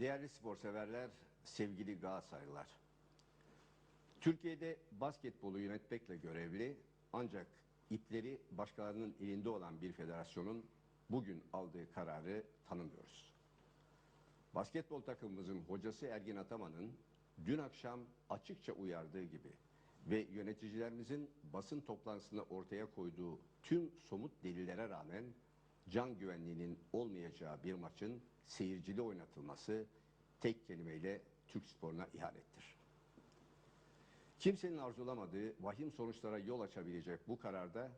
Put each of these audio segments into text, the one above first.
Değerli spor severler, sevgili Galatasaraylılar. Türkiye'de basketbolu yönetmekle görevli ancak ipleri başkalarının elinde olan bir federasyonun bugün aldığı kararı tanımıyoruz. Basketbol takımımızın hocası Ergin Ataman'ın dün akşam açıkça uyardığı gibi ve yöneticilerimizin basın toplantısında ortaya koyduğu tüm somut delillere rağmen can güvenliğinin olmayacağı bir maçın seyircili oynatılması tek kelimeyle Türk sporuna ihanettir. Kimsenin arzulamadığı vahim sonuçlara yol açabilecek bu kararda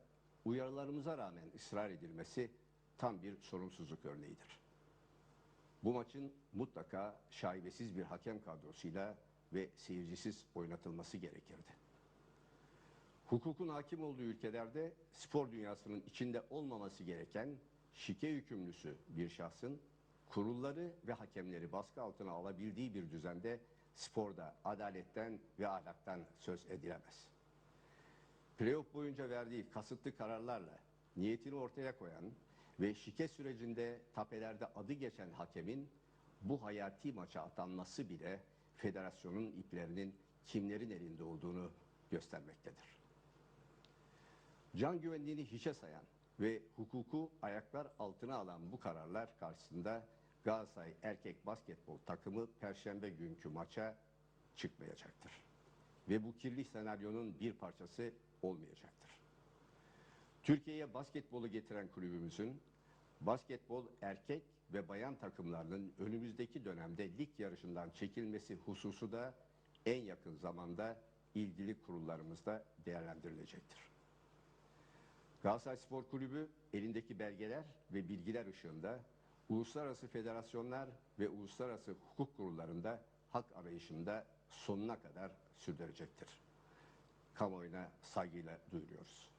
uyarılarımıza rağmen ısrar edilmesi tam bir sorumsuzluk örneğidir. Bu maçın mutlaka şaibesiz bir hakem kadrosuyla ve seyircisiz oynatılması gerekirdi. Hukukun hakim olduğu ülkelerde spor dünyasının içinde olmaması gereken şike hükümlüsü bir şahsın kurulları ve hakemleri baskı altına alabildiği bir düzende sporda adaletten ve ahlaktan söz edilemez. Playoff boyunca verdiği kasıtlı kararlarla niyetini ortaya koyan ve şike sürecinde tapelerde adı geçen hakemin bu hayati maça atanması bile federasyonun iplerinin kimlerin elinde olduğunu göstermektedir. Can güvenliğini hiçe sayan ve hukuku ayaklar altına alan bu kararlar karşısında Galatasaray erkek basketbol takımı perşembe günkü maça çıkmayacaktır. Ve bu kirli senaryonun bir parçası olmayacaktır. Türkiye'ye basketbolu getiren kulübümüzün basketbol erkek ve bayan takımlarının önümüzdeki dönemde lig yarışından çekilmesi hususu da en yakın zamanda ilgili kurullarımızda değerlendirilecektir. Galatasaray Spor Kulübü elindeki belgeler ve bilgiler ışığında uluslararası federasyonlar ve uluslararası hukuk kurullarında hak arayışında sonuna kadar sürdürecektir. Kamuoyuna saygıyla duyuruyoruz.